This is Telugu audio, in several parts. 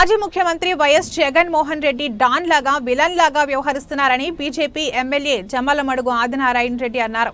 మాజీ ముఖ్యమంత్రి వైఎస్ జగన్మోహన్ రెడ్డి డాన్ లాగా విలన్ లాగా వ్యవహరిస్తున్నారని బీజేపీ ఎమ్మెల్యే జమ్మలమడుగు ఆదినారాయణ రెడ్డి అన్నారు.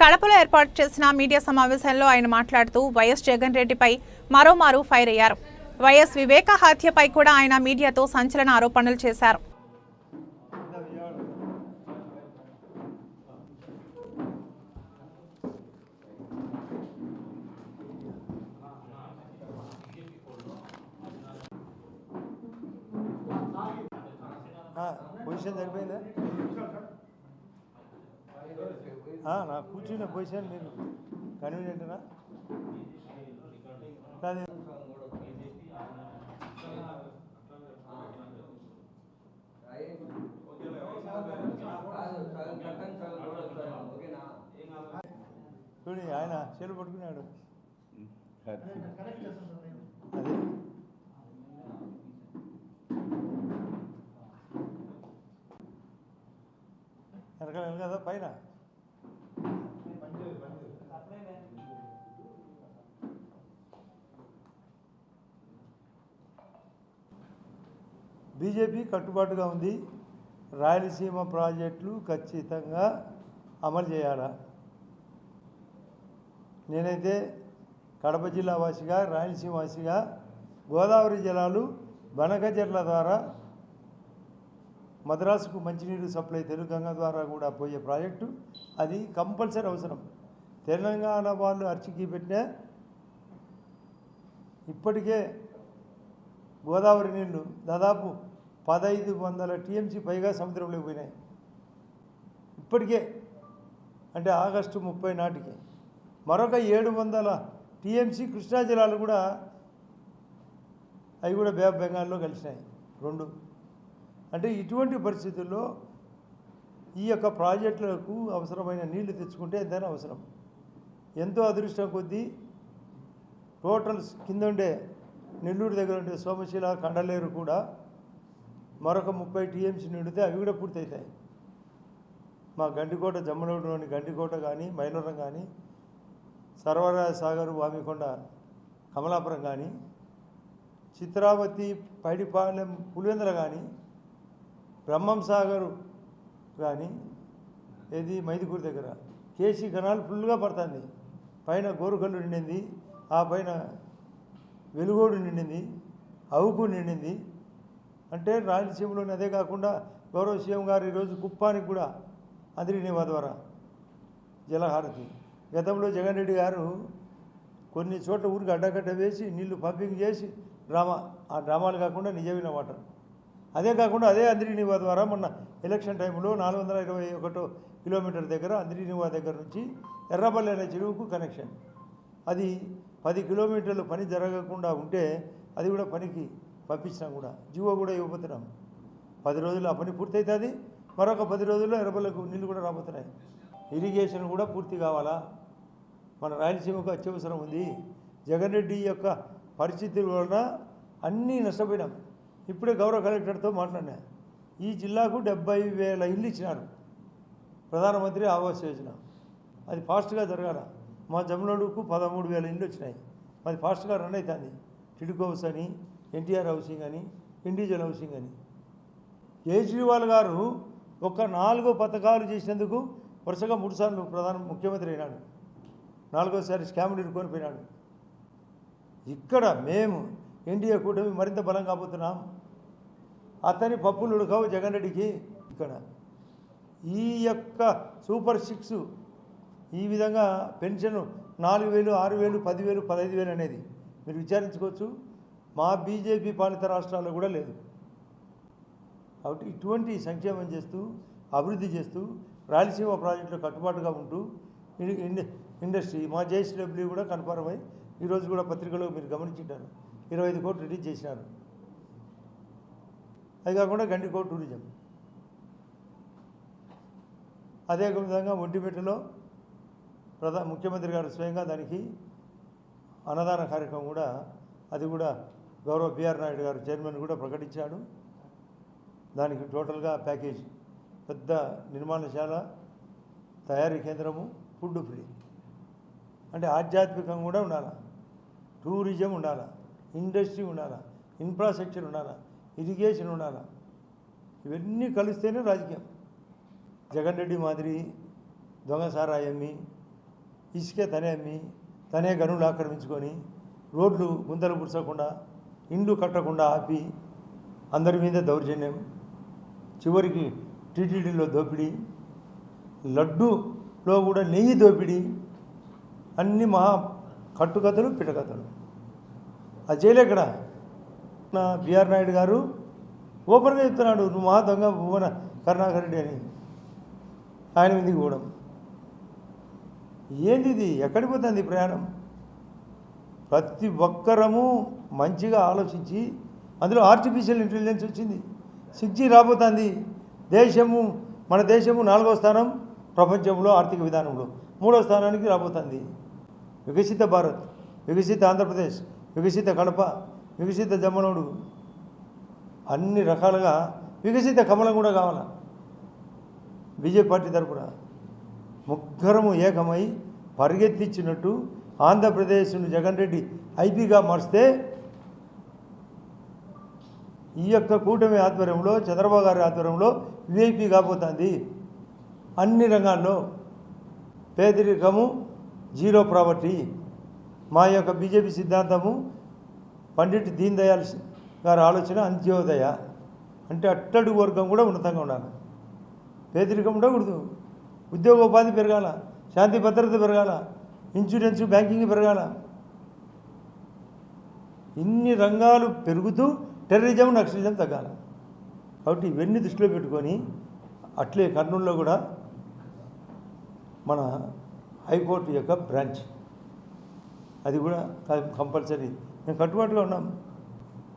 కడపలో ఏర్పాటు చేసిన మీడియా సమావేశంలో ఆయన మాట్లాడుతూ వైఎస్ జగన్ రెడ్డిపై మరోమారు ఫైర్ అయ్యారు. వైఎస్ వివేక హత్యపై కూడా ఆయన మీడియాతో సంచలన ఆరోపణలు చేశారు. పొజిషన్ సరిపోయిందా ఆ, నా కూర్చున్న పొజిషన్ మీరు కన్వీనియంట్నా కాదు చూడు ఆయన చెలు పట్టుకున్నాడు అదే కదా పైన? బీజేపీ కట్టుబాటుగా ఉంది. రాయలసీమ ప్రాజెక్టులు ఖచ్చితంగా అమలు చేయాలా? నేనైతే కడప జిల్లా వాసిగా రాయలసీమ వాసిగా గోదావరి జలాలు బనకచెర్ల ద్వారా మద్రాసుకు మంచినీరు సప్లై తెలుగంగ ద్వారా కూడా పోయే ప్రాజెక్టు. అది కంపల్సరీ అవసరం. తెలంగాణ వాళ్ళు అర్చికి పెట్టిన ఇప్పటికే గోదావరి నీళ్ళు దాదాపు పదహైదు వందల టీఎంసీ పైగా సముద్రంలోకి పోయినాయి. ఇప్పటికే అంటే ఆగస్టు ముప్పై నాటికి. మరొక ఏడు వందల టీఎంసీ కృష్ణా జలాలు కూడా అవి కూడా బే బెంగాల్లో కలిసినాయి. రెండు అంటే ఇటువంటి పరిస్థితుల్లో ఈ యొక్క ప్రాజెక్టులకు అవసరమైన నీళ్ళు తెచ్చుకుంటే ఎంతైనా అవసరం. ఎంతో అదృష్టం కొద్దీ టోటల్ కింద ఉండే నెల్లూరు దగ్గర ఉండే సోమశిల కండలేరు కూడా మరొక ముప్పై టీఎంసీ నిండితే అవి కూడా పూర్తవుతాయి మా గండికోట జమ్మలూరులోని గండికోట కానీ మైలవరం కానీ సర్వరాజ సాగర్ వామికొండ కమలాపురం కానీ చిత్రావతి పైడిపాలెం పులివెందుల కానీ బ్రహ్మం సాగర్. కానీ ఏది? మైదుకూరు దగ్గర. కేసీ కణాలు ఫుల్గా పడుతుంది. పైన గోరుకల్లు నిండింది. ఆ పైన వెలుగోడు నిండింది. అవుకు నిండింది. అంటే రాయలసీమలోని అదే కాకుండా గౌరవ సీఎం గారు ఈరోజు కుప్పానికి కూడా అందిరినివా ద్వారా జలహారతి. గతంలో జగన్ రెడ్డి గారు కొన్ని చోట్ల ఊరికి అడ్డగడ్డ వేసి నీళ్ళు పంపింగ్ చేసి డ్రామా ఆ డ్రామాలు కాకుండా నిజమైన వాటర్ అదే కాకుండా అదే అంద్రీనివా ద్వారా మొన్న ఎలక్షన్ టైంలో నాలుగు వందల ఇరవై ఒకటో కిలోమీటర్ దగ్గర అంద్రీనివా దగ్గర నుంచి ఎర్రపల్లి అనే చెరువుకు కనెక్షన్. అది పది కిలోమీటర్లు పని జరగకుండా ఉంటే అది కూడా పనికి పంపించినాం కూడా జీవో కూడా ఇవ్వబోతున్నాం. పది రోజులు ఆ పని పూర్తవుతుంది మరొక పది రోజుల్లో ఎర్రపల్లకు నీళ్ళు కూడా రాబోతున్నాయి. ఇరిగేషన్ కూడా పూర్తి కావాలా? మన రాయలసీమకు అత్యవసరం ఉంది. జగన్ రెడ్డి యొక్క పరిస్థితుల వలన అన్నీ నష్టపోయినాం. ఇప్పుడే గౌరవ కలెక్టర్తో మాట్లాడినా. ఈ జిల్లాకు డెబ్బై వేల ఇల్లు ఇచ్చినారు. ప్రధానమంత్రి ఆవాస్ యోజన. అది ఫాస్ట్గా జరగాల. మా జమ్లోడుకు పదమూడు వేల ఇండ్లు వచ్చినాయి. అది ఫాస్ట్గా రన్ అవుతుంది టిడుకు హౌస్ అని ఎన్టీఆర్ హౌసింగ్ అని ఇండివిజువల్ హౌసింగ్ అని. కేజ్రీవాల్ గారు ఒక నాలుగో పథకాలు చేసినందుకు వరుసగా మూడుసార్లు ప్రధాన ముఖ్యమంత్రి అయినాడు. నాలుగోసారి స్కామ్లు ఇరుకొని పోయినాడు ఇక్కడ మేము ఎన్డీఏ కూటమి మరింత బలం కాబోతున్నాం. అతని పప్పులు ఉడకవు జగన్ రెడ్డికి. ఇక్కడ ఈ యొక్క సూపర్ సిక్స్ ఈ విధంగా పెన్షన్ నాలుగు వేలు ఆరు వేలు పదివేలు పదహైదు వేలు అనేది మీరు విచారించుకోవచ్చు. మా బీజేపీ పాలిత రాష్ట్రాల్లో కూడా లేదు. కాబట్టి ఇటువంటి సంక్షేమం చేస్తూ అభివృద్ధి చేస్తూ రాయలసీమ ప్రాజెక్టులో కట్టుబాటుగా ఉంటూ ఇండస్ట్రీ మా జేఎస్డబ్ల్యూ కూడా కన్ఫర్మ్ అయి ఈరోజు కూడా పత్రికలో మీరు గమనించుంటారు ఇరవై ఐదు కోట్లు రిలీజ్ చేసినారు. అది కాకుండా గండికో టూరిజం. అదే విధంగా ఒంటిమిట్టలో ప్రధా ముఖ్యమంత్రి గారు స్వయంగా దానికి అన్నదాన కార్యక్రమం కూడా అది కూడా గౌరవ బీఆర్ నాయుడు గారు చైర్మన్ కూడా ప్రకటించాడు. దానికి టోటల్గా ప్యాకేజ్ పెద్ద నిర్మాణశాల తయారీ కేంద్రము ఫుడ్ ఫ్రీ. అంటే ఆధ్యాత్మికంగా కూడా ఉండాలి? టూరిజం ఉండాలి? ఇండస్ట్రీ ఉండాలి? ఇన్ఫ్రాస్ట్రక్చర్ ఉండాలా? ఇరిగేషన్ ఉండాల? ఇవన్నీ కలిస్తేనే రాజకీయం. జగన్ రెడ్డి మాదిరి దొంగ సారాయి అమ్మి ఇసుకే తనే అమ్మి తనే గనులు ఆక్రమించుకొని రోడ్లు గుంతలు పుడ్చకుండా ఇండ్లు కట్టకుండా ఆపి అందరి మీద దౌర్జన్యం చివరికి టీటీడీలో దోపిడీ లడ్డూలో కూడా నెయ్యి దోపిడీ అన్ని మహా కట్టుకథలు పిటకథలు. అది చేయలేక్కడ బిఆర్ నాయుడు గారు ఓపెన్గా చెప్తున్నాడు నువ్వు మహా దొంగ భువన కరుణాకర్ రెడ్డి అని. ఆయన మీదకి పోవడం. ఏంది ఇది? ఎక్కడికి పోతుంది ప్రయాణం? ప్రతి ఒక్కరము మంచిగా ఆలోచించి అందులో ఆర్టిఫిషియల్ ఇంటెలిజెన్స్ వచ్చింది. సిక్స్ జీ రాబోతుంది. దేశము మన దేశము నాలుగో స్థానం ప్రపంచంలో ఆర్థిక విధానంలో మూడో స్థానానికి రాబోతుంది. వికసిత భారత్ వికసిత ఆంధ్రప్రదేశ్ వికసిత కడప వికసిత జమ్మనోడు. అన్ని రకాలుగా వికసిత కమలం కూడా కావాల? బీజేపీ పార్టీ తరపున ముగ్గురము ఏకమై పరిగెత్తించినట్టు ఆంధ్రప్రదేశ్ను జగన్ రెడ్డి ఐపీగా మారిస్తే ఈ యొక్క కూటమి ఆధ్వర్యంలో చంద్రబాబు గారి ఆధ్వర్యంలో విఐపి కాబోతుంది. అన్ని రంగాల్లో పేదరికము జీరో ప్రాపర్టీ. మా యొక్క బీజేపీ సిద్ధాంతము పండిట్ దీన్ దయాల్ గారి ఆలోచన అంత్యోదయ. అంటే అట్టడుగు వర్గం కూడా ఉన్నతంగా ఉండాలి. పేదరికం ఉండకూడదు. ఉద్యోగ ఉపాధి పెరగాల శాంతి భద్రత పెరగాల ఇన్సూరెన్స్ బ్యాంకింగ్ పెరగాల. ఇన్ని రంగాలు పెరుగుతూ టెర్రరిజం నక్సలిజం తగ్గాలి. కాబట్టి ఇవన్నీ దృష్టిలో పెట్టుకొని అట్లే కర్నూలులో కూడా మన హైకోర్టు యొక్క బ్రాంచ్. అది కూడా కంపల్సరీ. మేము కట్టుబాటుగా ఉన్నాం.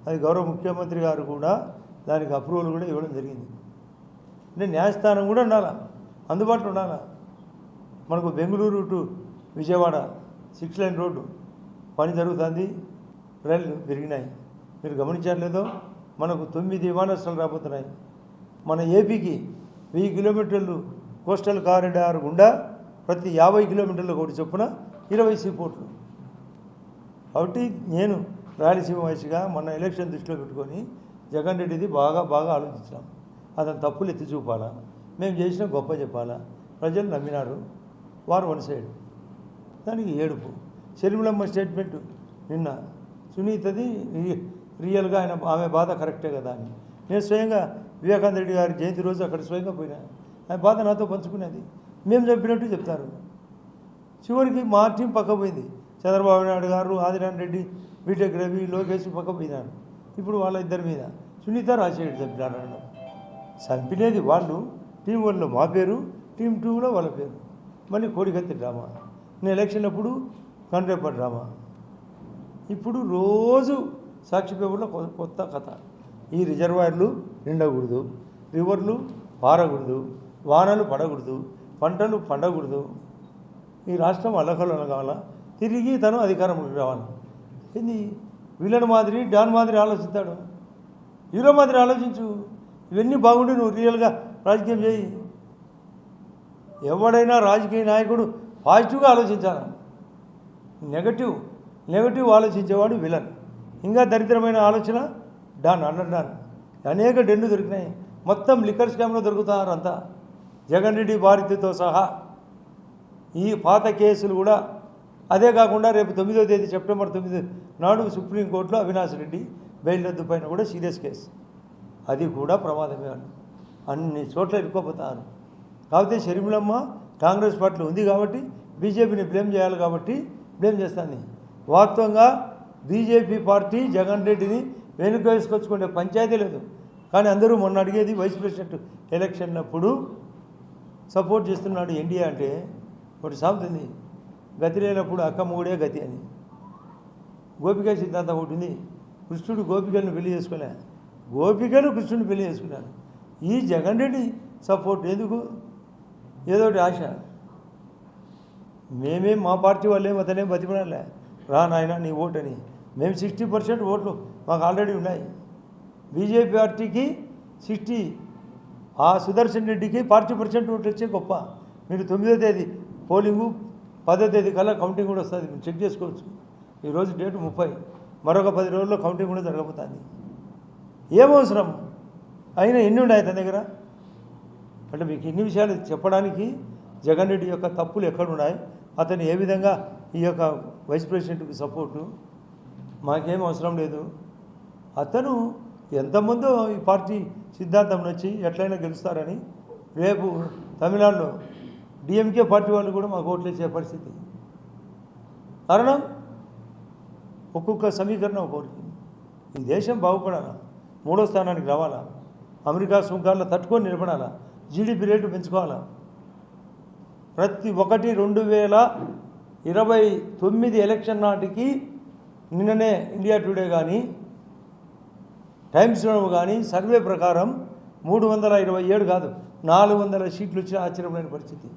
అది గౌరవ ముఖ్యమంత్రి గారు కూడా దానికి అప్రూవల్ కూడా ఇవ్వడం జరిగింది. అంటే న్యాయస్థానం కూడా ఉండాలా? అందుబాటులో ఉండాలా? మనకు Bengaluru to Vijayawada six line road పని జరుగుతుంది. రైళ్ళు పెరిగినాయి. మీరు గమనించట్లేదో మనకు తొమ్మిది విమానాశ్రయాలు రాబోతున్నాయి. మన ఏపీకి వెయ్యి కిలోమీటర్లు కోస్టల్ కారిడార్ గుండా ప్రతి యాభై కిలోమీటర్ల ఒకటి చొప్పున ఇరవై సీపోర్ట్లు. కాబట్టి నేను రాయలసీమ వయసుగా మొన్న ఎలక్షన్ దృష్టిలో పెట్టుకొని జగన్ రెడ్డిది బాగా బాగా ఆలోచించాం. అతను తప్పులు ఎత్తి చూపాలా? మేము చేసిన గొప్ప చెప్పాలా? ప్రజలు నమ్మినారు. వారు వన్ సైడ్. దానికి ఏడుపు. షర్మిలమ్మ స్టేట్మెంట్ నిన్న. సునీతది రియల్గా ఆయన ఆమె బాధ కరెక్టే కదా అని. నేను స్వయంగా వివేకానంద రెడ్డి గారి జయంతి రోజు అక్కడ స్వయంగా పోయినా. ఆయన బాధ నాతో పంచుకునేది. మేము చెప్పినట్టు చెప్తారు. చివరికి మా టీం పక్క పోయింది. చంద్రబాబు నాయుడు గారు ఆదిరాన్ రెడ్డి బీటెక్ రవి లోకేష్ పక్క పోయినారు. ఇప్పుడు వాళ్ళ ఇద్దరి మీద సునీత రాజశేఖర్ చంపినారు చంపినేది చంపినది వాళ్ళు టీం వన్లో మా పేరు టీం టూలో వాళ్ళ పేరు. మళ్ళీ కోడికత్తి డ్రామా. నేను ఎలక్షన్ అప్పుడు కండ్రేప డ్రామా. ఇప్పుడు రోజు సాక్షి పేపర్లో కొత్త కథ. ఈ రిజర్వాయర్లు నిండకూడదు రివర్లు పారకూడదు వానలు పడకూడదు పంటలు పండకూడదు. ఈ రాష్ట్రం అలకలు అనగాల తిరిగి తను అధికారంలోకి రావాలి. ఏంది? విలన్ మాదిరి డాన్ మాదిరి ఆలోచిస్తాడు. హీరో మాదిరి ఆలోచించు. ఇవన్నీ బాగుండి నువ్వు రియల్గా రాజకీయం చేయి. ఎవడైనా రాజకీయ నాయకుడు పాజిటివ్గా ఆలోచించాలి? నెగటివ్ నెగటివ్ ఆలోచించేవాడు విలన్. ఇంకా దరిద్రమైన ఆలోచన డాన్ అండర్ డాన్. అనేక డెన్ను దొరికినాయి. మొత్తం లిక్కర్ స్కామ్లో దొరుకుతారంతా. అంతా జగన్ రెడ్డి భారతితో సహా ఈ పాత కేసులు కూడా అదే కాకుండా రేపు తొమ్మిదో తేదీ సెప్టెంబర్ తొమ్మిది నాడు సుప్రీంకోర్టులో అవినాష్ రెడ్డి బెయిల్ రద్దు పైన కూడా సీరియస్ కేసు. అది కూడా ప్రమాదమే అన్ని చోట్ల ఇరుక్కోపోతారు. కాకపోతే షర్మిలమ్మ కాంగ్రెస్ పార్టీలో ఉంది కాబట్టి బీజేపీని బ్లేమ్ చేయాలి కాబట్టి బ్లేమ్ చేస్తుంది. వాస్తవంగా బీజేపీ పార్టీ జగన్ రెడ్డిని వెనుక వేసుకొచ్చుకునే పంచాయతీ లేదు. కానీ అందరూ మొన్న అడిగేది వైస్ ప్రెసిడెంట్ ఎలక్షన్ అప్పుడు సపోర్ట్ చేస్తున్నాడు ఎన్డీఏ అంటే ఒకటి సాగుతుంది. గతి లేనప్పుడు అక్క మూడే గతి అని. గోపిక సిద్ధాంతం ఒకటి కృష్ణుడు గోపికలను పెళ్ళి చేసుకోలే గోపికలు కృష్ణుని పెళ్ళి చేసుకున్నారు ఈ జగన్ రెడ్డి సపోర్ట్ ఎందుకు? ఏదో ఒకటి ఆశ. మేమేం మా పార్టీ వాళ్ళేం అతనేం బతిపడాలే రా నాయన నీ ఓటని. మేము సిక్స్టీ పర్సెంట్ ఓట్లు మాకు ఆల్రెడీ ఉన్నాయి. బీజేపీ పార్టీకి సిక్స్టీ ఆ సుదర్శన్ రెడ్డికి ఫార్టీ పర్సెంట్ ఓట్లు వచ్చే గొప్ప. మీరు తొమ్మిదో తేదీ పోలింగు. పదో తేదీ కల్లా కౌంటింగ్ కూడా వస్తుంది. మీరు చెక్ చేసుకోవచ్చు. ఈరోజు డేటు ముప్పై. మరొక పది రోజుల్లో కౌంటింగ్ కూడా జరగబోతుంది. ఏమవసరం అయినా ఎన్ని ఉన్నాయి తన దగ్గర? అంటే మీకు ఇన్ని విషయాలు చెప్పడానికి జగన్ రెడ్డి యొక్క తప్పులు ఎక్కడున్నాయి? అతను ఏ విధంగా ఈ యొక్క వైస్ ప్రెసిడెంట్కి సపోర్టు మాకేం అవసరం లేదు. అతను ఎంతమందో ఈ పార్టీ సిద్ధాంతం నచ్చి ఎట్లయినా గెలుస్తారని రేపు తమిళనాడులో డిఎంకే పార్టీ వాళ్ళు కూడా మాకు ఓట్లేసే ఇచ్చే పరిస్థితి. కారణం? ఒక్కొక్క సమీకరణ ఒక్కొక్కటి ఈ దేశం బాగుపడాలా? మూడో స్థానానికి రావాలా? అమెరికా సుంకాల్లో తట్టుకొని నిలబడాలా? GDP rate పెంచుకోవాలా? ప్రతి ఒకటి రెండు వేల ఇరవై తొమ్మిది ఎలక్షన్ నాటికి నిన్ననే ఇండియా టుడే కానీ టైమ్స్ కానీ సర్వే ప్రకారం మూడు వందల ఇరవై ఏడు కాదు నాలుగు వందల సీట్లు వచ్చిన ఆశ్చర్యమైన పరిస్థితి.